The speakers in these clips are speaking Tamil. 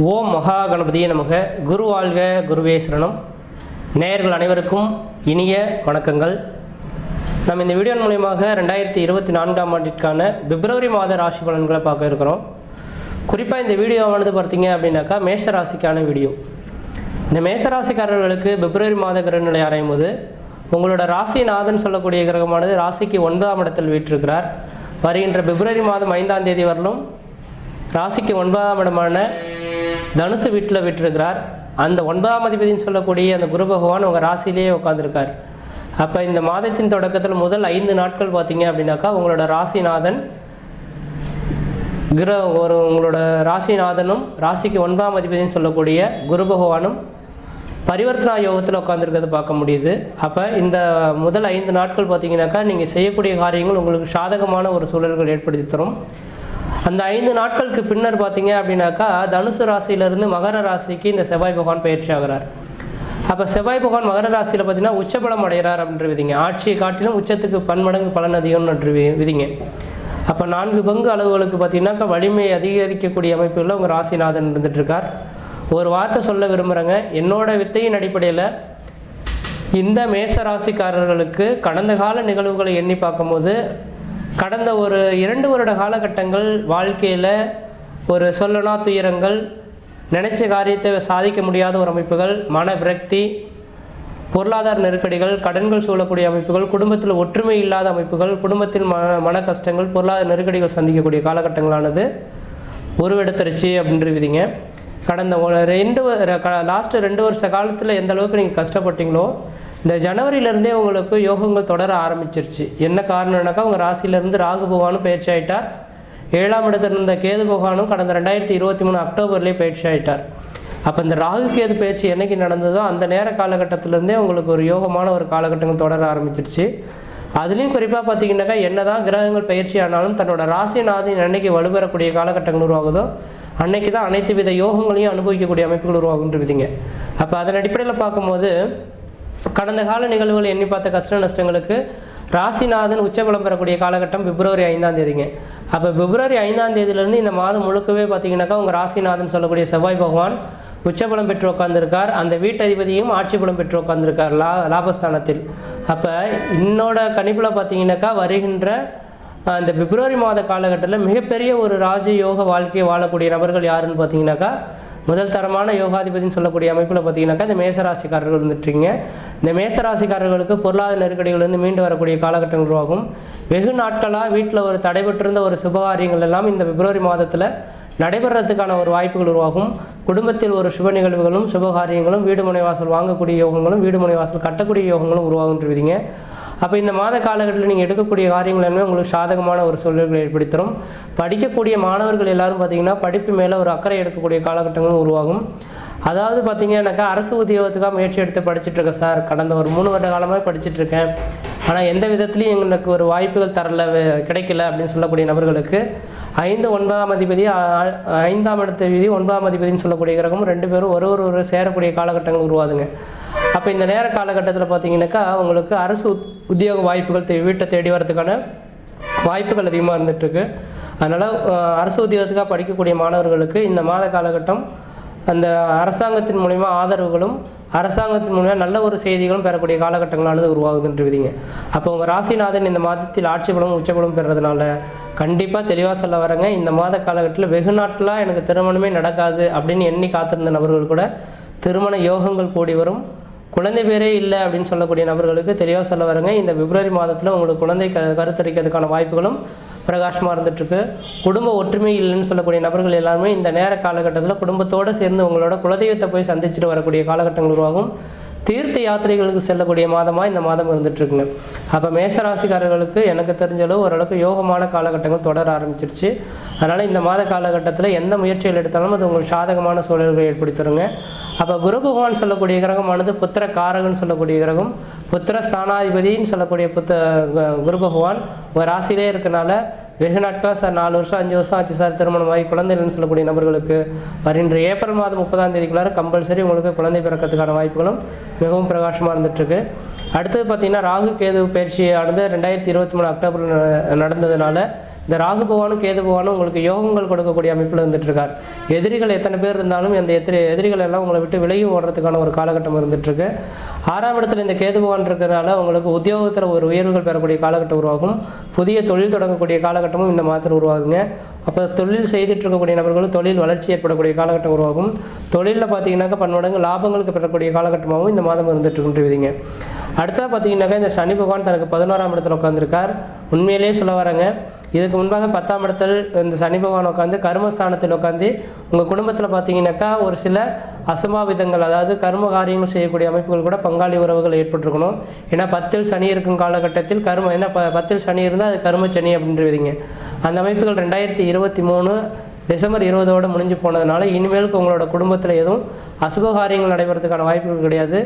ஓம் மகா கணபதியே நமக. குரு வாழ்க குருவே சரணம். நேயர்கள் அனைவருக்கும் இனிய வணக்கங்கள். நம்ம இந்த வீடியோ மூலயமாக ரெண்டாயிரத்தி இருபத்தி நான்காம் ஆண்டிற்கான பிப்ரவரி மாத ராசி பலன்களை பார்க்க இருக்கிறோம். குறிப்பாக இந்த வீடியோவானது பார்த்தீங்க அப்படின்னாக்கா மேஷ ராசிக்கான வீடியோ. இந்த மேஷ ராசிக்காரர்களுக்கு பிப்ரவரி மாத கிரகநிலை அறையும் போது உங்களோட ராசிநாதன் சொல்லக்கூடிய கிரகமானது ராசிக்கு ஒன்பதாம் இடத்தில் வீற்றிருக்கிறார். வருகின்ற பிப்ரவரி மாதம் ஐந்தாம் தேதி வரலும் ராசிக்கு ஒன்பதாம் இடமான தனுசு வீட்டில் விட்டிருக்கிறார். அந்த ஒன்பதாம் அதிபதினு சொல்லக்கூடிய அந்த குரு பகவான் உங்கள் ராசியிலேயே உட்காந்துருக்கார் அப்போ இந்த மாதத்தின் தொடக்கத்தில் முதல் ஐந்து நாட்கள் பார்த்தீங்க அப்படின்னாக்கா உங்களோட ராசிநாதன் கிர ஒரு உங்களோட ராசிநாதனும் ராசிக்கு ஒன்பதாம் அதிபதினு சொல்லக்கூடிய குரு பகவானும் பரிவர்த்தனா யோகத்தில் உட்காந்துருக்கிறத பார்க்க முடியுது. அப்போ இந்த முதல் ஐந்து நாட்கள் பார்த்தீங்கன்னாக்கா நீங்கள் செய்யக்கூடிய காரியங்கள் உங்களுக்கு சாதகமான ஒரு சூழல்கள் ஏற்படுத்தி தரும். அந்த ஐந்து நாட்களுக்கு பின்னர் பார்த்தீங்க அப்படின்னாக்கா தனுசு ராசியிலிருந்து மகர ராசிக்கு இந்த செவ்வாய் பகவான் பயிற்சி ஆகிறார். அப்போ செவ்வாய் பகவான் மகர ராசியில் பார்த்தீங்கன்னா உச்சபலம் அடைகிறார் அப்படின்ற விதிங்க. ஆட்சியை காட்டிலும் உச்சத்துக்கு பன்மடங்கு பலன் அதிகம்னு வி- விதிங்க. அப்போ நான்கு பங்கு அளவுகளுக்கு பார்த்தீங்கன்னாக்கா வலிமை அதிகரிக்கக்கூடிய அமைப்புகளில் உங்கள் ராசிநாதன் இருந்துட்டு இருக்கார் ஒரு வார்த்தை சொல்ல விரும்புகிறேங்க என்னோட வித்தையின் அடிப்படையில் இந்த மேச ராசிக்காரர்களுக்கு கடந்த கால நிகழ்வுகளை எண்ணி பார்க்கும்போது கடந்த ஒரு இரண்டு வருட காலகட்டங்கள் வாழ்க்கையில் ஒரு சொல்லனா துயரங்கள் நினைச்ச காரியத்தை சாதிக்க முடியாத ஒரு அமைப்புகள் மன விரக்தி பொருளாதார நெருக்கடிகள் கடன்கள் சூழக்கூடிய அமைப்புகள் குடும்பத்தில் ஒற்றுமை இல்லாத அமைப்புகள் குடும்பத்தில் மன மன கஷ்டங்கள் பொருளாதார நெருக்கடிகள் சந்திக்கக்கூடிய காலகட்டங்களானது உருவெடுத்துருச்சு அப்படின்றவிதிங்க கடந்த ஒரு ரெண்டு லாஸ்ட்டு ரெண்டு வருஷ காலத்தில் எந்த அளவுக்கு நீங்கள் கஷ்டப்பட்டீங்களோ இந்த ஜனவரியிலேருந்தே உங்களுக்கு யோகங்கள் தொடர ஆரம்பிச்சிருச்சு. என்ன காரணம்னாக்கா உங்கள் ராசியிலேருந்து ராகு பகவானும் பயிற்சி ஆயிட்டார். ஏழாம் இடத்துல இருந்த கேது பகவானும் கடந்த ரெண்டாயிரத்தி இருபத்தி மூணு அக்டோபர்லேயே பயிற்சி ஆயிட்டார். அப்போ இந்த ராகு கேது பயிற்சி என்னைக்கு நடந்ததோ அந்த நேர காலகட்டத்திலேருந்தே உங்களுக்கு ஒரு யோகமான ஒரு காலகட்டங்கள் தொடர ஆரம்பிச்சிருச்சு. அதுலேயும் குறிப்பாக பார்த்தீங்கன்னாக்கா என்னதான் கிரகங்கள் பயிற்சி ஆனாலும் தன்னோட ராசிநாதன் அன்னைக்கு வலுப்பெறக்கூடிய காலகட்டங்கள் உருவாகுதோ அன்னைக்கு தான் அனைத்து வித யோகங்களையும் அனுபவிக்கக்கூடிய அமைப்புகள் உருவாகுன்றவிதிங்க அப்போ அதன் அடிப்படையில் பார்க்கும்போது கடந்த கால நிகழ்வுகள் எண்ணி பார்த்த கஷ்ட நஷ்டங்களுக்கு ராசிநாதன் உச்சபலம் பெறக்கூடிய காலகட்டம் பிப்ரவரி ஐந்தாம் தேதிங்க. அப்போ பிப்ரவரி ஐந்தாம் தேதியிலேருந்து இந்த மாதம் முழுக்கவே பார்த்தீங்கன்னாக்கா உங்கள் ராசிநாதன் சொல்லக்கூடிய செவ்வாய் பகவான் உச்சபலம் பெற்று உட்காந்துருக்கார் அந்த வீட்டதிபதியும் ஆட்சி பலம் பெற்று உட்காந்துருக்கார் லா லாபஸ்தானத்தில். அப்போ என்னோட கணிப்பில் பார்த்தீங்கன்னாக்கா வருகின்ற அந்த பிப்ரவரி மாத காலகட்டத்தில் மிகப்பெரிய ஒரு ராஜயோக வாழ்க்கையை வாழக்கூடிய நபர்கள் யாருன்னு பார்த்தீங்கன்னாக்கா முதல் தரமான யோகாதிபதினு சொல்லக்கூடிய அமைப்பில் பார்த்தீங்கன்னாக்கா இந்த மேசராசிக்காரர்கள் இருந்துட்டுருங்க இந்த மேசராசிக்காரர்களுக்கு பொருளாதார நெருக்கடிகளிலிருந்து மீண்டு வரக்கூடிய காலகட்டங்கள் உருவாகும். வெகு நாட்களாக வீட்டில் ஒரு தடைபெற்றிருந்த ஒரு சுபகாரியங்கள் எல்லாம் இந்த பிப்ரவரி மாதத்தில் நடைபெறத்துக்கான ஒரு வாய்ப்புகள் உருவாகும். குடும்பத்தில் ஒரு சுப நிகழ்வுகளும் சுபகாரியங்களும் வீடுமனை வாசல் வாங்கக்கூடிய யோகங்களும் வீடுமனை வாசல் கட்டக்கூடிய யோகங்களும் உருவாகுன்றீங்க அப்போ இந்த மாத காலகட்டத்தில் நீங்கள் எடுக்கக்கூடிய காரியங்கள் எல்லாமே உங்களுக்கு சாதகமான ஒரு சூழல்களை ஏற்படுத்தும் படிக்கக்கூடிய மாணவர்கள் எல்லாரும் பார்த்தீங்கன்னா படிப்பு மேலே ஒரு அக்கறை எடுக்கக்கூடிய காலகட்டங்களும் உருவாகும். அதாவது பார்த்தீங்கன்னாக்கா அரசு உத்தியோகத்துக்காக முயற்சி எடுத்து படிச்சுட்டு இருக்கேன் சார். கடந்த ஒரு மூணு வருட காலமாக படிச்சுட்டு இருக்கேன். ஆனால் எந்த விதத்துலையும் எங்களுக்கு ஒரு வாய்ப்புகள் தரல கிடைக்கல அப்படின்னு சொல்லக்கூடிய நபர்களுக்கு ஐந்து ஒன்பதாம் அதிபதி ஐந்தாம் இடத்த விதி ஒன்பதாம் அதிபதினு சொல்லக்கூடிய கிரகம் ரெண்டு பேரும் ஒரு ஒரு ஒரு சேரக்கூடிய காலகட்டங்கள் உருவாதுங்க அப்போ இந்த நேர காலகட்டத்தில் பார்த்தீங்கன்னாக்கா அவங்களுக்கு அரசு உத்- உத்தியோக வாய்ப்புகள் தே- வீட்டை தேடி வரதுக்கான வாய்ப்புகள் அதிகமாக இருந்துகிட்ருக்கு அதனால் அரசு உத்தியோகத்துக்காக படிக்கக்கூடிய மாணவர்களுக்கு இந்த மாத காலகட்டம் அந்த அரசாங்கத்தின் மூலிமா ஆதரவுகளும் அரசாங்கத்தின் மூலிமா நல்ல ஒரு செய்திகளும் பெறக்கூடிய காலகட்டங்களானது உருவாகுதுன்ற விதிங்க அப்போ உங்கள் ராசிநாதன் இந்த மாதத்தில் ஆட்சி பலம் உச்சபலம் பெறதுனால கண்டிப்பாக தெளிவாக சொல்ல வரேங்க. இந்த மாத காலகட்டத்தில் வெகு நாட்களாக எனக்கு திருமணமே நடக்காது அப்படின்னு எண்ணி காத்திருந்த நபர்கள் கூட திருமண யோகங்கள் கூடி வரும். குழந்தை பேரே இல்லை அப்படின்னு சொல்லக்கூடிய நபர்களுக்கு தெளிவாக சொல்ல வரங்க. இந்த பிப்ரவரி மாதத்தில் உங்களுக்கு குழந்தை க கருத்தரிக்கிறதுக்கான வாய்ப்புகளும் பிரகாசமாக இருந்துகிட்ருக்கு குடும்ப ஒற்றுமை இல்லைன்னு சொல்லக்கூடிய நபர்கள் எல்லாருமே இந்த நேர காலகட்டத்தில் குடும்பத்தோடு சேர்ந்து உங்களோட குலதெய்வத்தை போய் சந்திச்சுட்டு வரக்கூடிய காலகட்டங்கள் உருவாகும். தீர்த்த யாத்திரைகளுக்கு செல்லக்கூடிய மாதமாக இந்த மாதம் இருந்துகிட்ருக்குங்க அப்போ மேஷராசிக்காரர்களுக்கு எனக்கு தெரிஞ்சளவு ஓரளவுக்கு யோகமான காலகட்டங்கள் தொடர ஆரம்பிச்சிருச்சு. அதனால் இந்த மாத காலகட்டத்தில் எந்த முயற்சிகள் எடுத்தாலும் அது உங்களுக்கு சாதகமான சூழல்களை ஏற்படுத்திடுங்க அப்போ குரு பகவான் சொல்லக்கூடிய கிரகமானது புத்திர காரகன் சொல்லக்கூடிய கிரகம் புத்திர ஸ்தானாதிபதின்னு சொல்லக்கூடிய புத்த குரு பகவான் உங்கள் ராசியிலே இருக்கனால வெகு நாட்களாக சார் நாலு வருஷம் அஞ்சு வருஷம் ஆச்சு சார் திருமணம் ஆகி. குழந்தைகள்னு சொல்லக்கூடிய நபர்களுக்கு வருகின்ற ஏப்ரல் மாதம் முப்பதாம் தேதிக்குள்ளார கம்பல்சரி உங்களுக்கு குழந்தை பிறக்கிறதுக்கான வாய்ப்புகளும் மிகவும் பிரகாசமாக இருந்துகிட்ருக்கு அடுத்தது பார்த்தீங்கன்னா ராகு கேது பயிற்சியானது ரெண்டாயிரத்தி இருபத்தி மூணு அக்டோபரில் நடந்ததுனால இந்த ராகு பகவானும் கேது பகவானும் உங்களுக்கு யோகங்கள் கொடுக்கக்கூடிய அமைப்பில் இருந்துட்டு இருக்கார் எதிரிகள் எத்தனை பேர் இருந்தாலும் அந்த எதிரி எதிரிகள் எல்லாம் உங்களை விட்டு விலகி ஓடுறதுக்கான ஒரு காலகட்டம் இருந்துட்டு இருக்கு ஆறாம் இடத்துல இந்த கேது பகவான் இருக்கிறதுனால உங்களுக்கு உத்தியோகத்தில் ஒரு உயர்வுகள் பெறக்கூடிய காலகட்டம் உருவாகும். புதிய தொழில் தொடங்கக்கூடிய காலகட்டமும் இந்த மாதத்தில் உருவாகுங்க. அப்போ தொழில் செய்துட்டு இருக்கக்கூடிய நபர்களும் தொழில் வளர்ச்சி ஏற்படக்கூடிய காலகட்டம் உருவாகும். தொழிலில் பார்த்தீங்கன்னாக்கா பன்மடங்கு லாபங்களுக்கு பெறக்கூடிய காலகட்டமாகவும் இந்த மாதம் இருந்துட்டு இருக்குன்றீங்க அடுத்தது பார்த்தீங்கன்னாக்கா இந்த சனி பகவான் தனக்கு பதினோராம் இடத்துல உட்காந்துருக்கார் உண்மையிலேயே சொல்ல வரேங்க. இதுக்கு முன்பாக பத்தாம் இடத்தில் இந்த சனி பகவான் உட்காந்து கர்மஸ்தானத்தில் உட்காந்து உங்கள் குடும்பத்தில் பார்த்தீங்கன்னாக்கா ஒரு சில அசம்பாவிதங்கள் அதாவது கர்ம காரியங்கள் செய்யக்கூடிய அமைப்புகள் கூட பங்காளி உறவுகள் ஏற்பட்டிருக்கணும். ஏன்னா பத்தில் சனி இருக்கும் காலகட்டத்தில் கர்ம ஏன்னா ப பத்தில் சனி இருந்தால் அது கர்ம சனி அப்படின்றீங்க. அந்த அமைப்புகள் ரெண்டாயிரத்தி இருபத்தி மூணு டிசம்பர் இருபதோடு முடிஞ்சு போனதுனால இனிமேலுக்கு உங்களோட குடும்பத்தில் எதுவும் அசுபகாரியங்கள் நடைபெறதுக்கான வாய்ப்புகள் கிடையாது.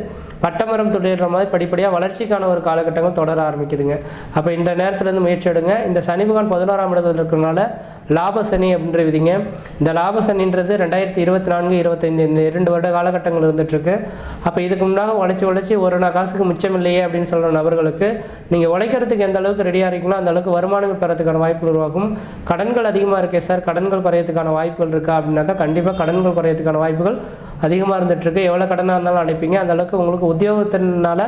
பட்டமரம் தொழில்ற மாதிரி படிப்படியாக வளர்ச்சிக்கான ஒரு காலகட்டங்கள் தொடர ஆரம்பிக்குதுங்க. அப்போ இந்த நேரத்துலேருந்து முயற்சி எடுங்க. இந்த சனிபகான் பதினோராம் இடத்துல இருக்கிறனால லாபசனி அப்படின்ற விதிங்க. இந்த லாபசனின்றது ரெண்டாயிரத்தி இருபத்தி நான்கு இருபத்தைந்து இந்த இரண்டு வருட காலகட்டங்கள் இருந்துகிட்ருக்கு அப்போ இதுக்கு முன்னாக உழைச்சி உழைச்சி ஒரு நாள் காசுக்கு மிச்சம் இல்லையே அப்படின்னு சொல்கிற நபர்களுக்கு நீங்கள் உழைக்கிறதுக்கு எந்த அளவுக்கு ரெடியாக இருக்கீங்களோ அந்த அளவுக்கு வருமானங்கள் பெறத்துக்கான வாய்ப்புகள் உருவாகும். கடன்கள் அதிகமாக இருக்கே சார் கடன்கள் குறையறதுக்கான வாய்ப்புகள் இருக்கா அப்படின்னாக்கா கண்டிப்பாக கடன்கள் குறையிறதுக்கான வாய்ப்புகள் அதிகமாக இருந்துகிட்ருக்கு எவ்வளோ கடனாக இருந்தாலும் அனுப்பிங்க. அந்தளவுக்கு உங்களுக்கு உத்தியோகத்தினால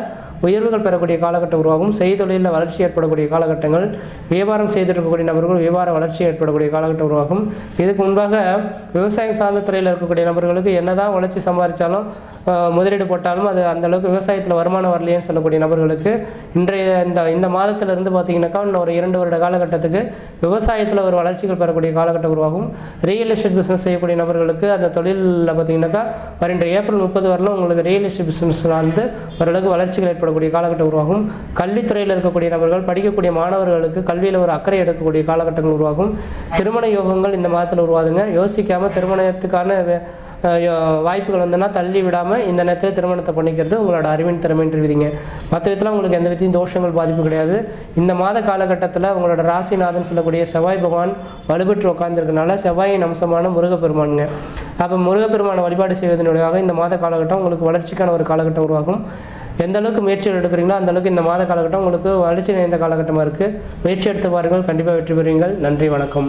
உயர்வுகள் பெறக்கூடிய காலகட்டம் உருவாகும். செய்தொழிலில் வளர்ச்சி ஏற்படக்கூடிய காலகட்டங்கள் வியாபாரம் செய்திருக்கக்கூடிய நபர்கள் வியாபார வளர்ச்சி ஏற்படக்கூடிய காலகட்டம் உருவாகும். இதுக்கு முன்பாக விவசாயம் சார்ந்த துறையில் இருக்கக்கூடிய நபர்களுக்கு என்னதான் வளர்ச்சி சம்பாதிச்சாலும் முதலீடு போட்டாலும் அது அந்தளவுக்கு விவசாயத்தில் வருமானம் வரலையேன்னு சொல்லக்கூடிய நபர்களுக்கு இன்றைய இந்த இந்த மாதத்திலிருந்து பார்த்தீங்கன்னாக்கா இன்னும் ஒரு இரண்டு வருட காலகட்டத்துக்கு விவசாயத்தில் ஒரு வளர்ச்சிகள் பெறக்கூடிய காலகட்டம் உருவாகும். ரியல் எஸ்டேட் பிஸ்னஸ் செய்யக்கூடிய நபர்களுக்கு அந்த தொழிலில் பார்த்தீங்கன்னாக்கா வருகின்ற ஏப்ரல் முப்பது வரலும் உங்களுக்கு ரியல் எஸ்டேட் பிஸ்னஸில் வந்து ஓரளவுக்கு வளர்ச்சிகள் ஏற்படக்கூடிய காலகட்டம் உருவாகும். கல்வித்துறையில் இருக்கக்கூடிய நபர்கள் படிக்கக்கூடிய மாணவர்களுக்கு கல்வியில் ஒரு அக்கறை எடுக்கக்கூடிய காலகட்டங்கள் உருவாகும். திருமண யோகங்கள் இந்த மாதத்தில் உருவாதுங்க யோசிக்காமல் திருமணத்துக்கான வாய்ப்புகள் வந்துன்னா தள்ளி விடாமல் இந்த நேரத்தில் திருமணத்தை பண்ணிக்கிறது உங்களோட அறிவின் திறமைன்னு விதிங்க. மற்ற விதத்தில் உங்களுக்கு எந்த விதத்தையும் தோஷங்கள் பாதிப்பு கிடையாது. இந்த மாத காலகட்டத்தில் உங்களோட ராசிநாதன் சொல்லக்கூடிய செவ்வாய் பகவான் வலுப்பெற்று உட்கார்ந்துருக்கனால செவ்வாயின் அம்சமான முருகப்பெருமானுங்க. அப்போ முருகப்பெருமானை வழிபாடு செய்வதன் இந்த மாத காலகட்டம் உங்களுக்கு வளர்ச்சிக்கான ஒரு காலகட்டம் உருவாகும். எந்த அளவுக்கு முயற்சிகள் எடுக்கிறீங்களோ அந்த அளவுக்கு இந்த மாத காலகட்டம் உங்களுக்கு வளர்ச்சி நிறைந்த காலகட்டமாக இருக்குது முயற்சி எடுத்து பாருங்கள். கண்டிப்பாக வெற்றி பெறுவீங்கள் நன்றி வணக்கம்.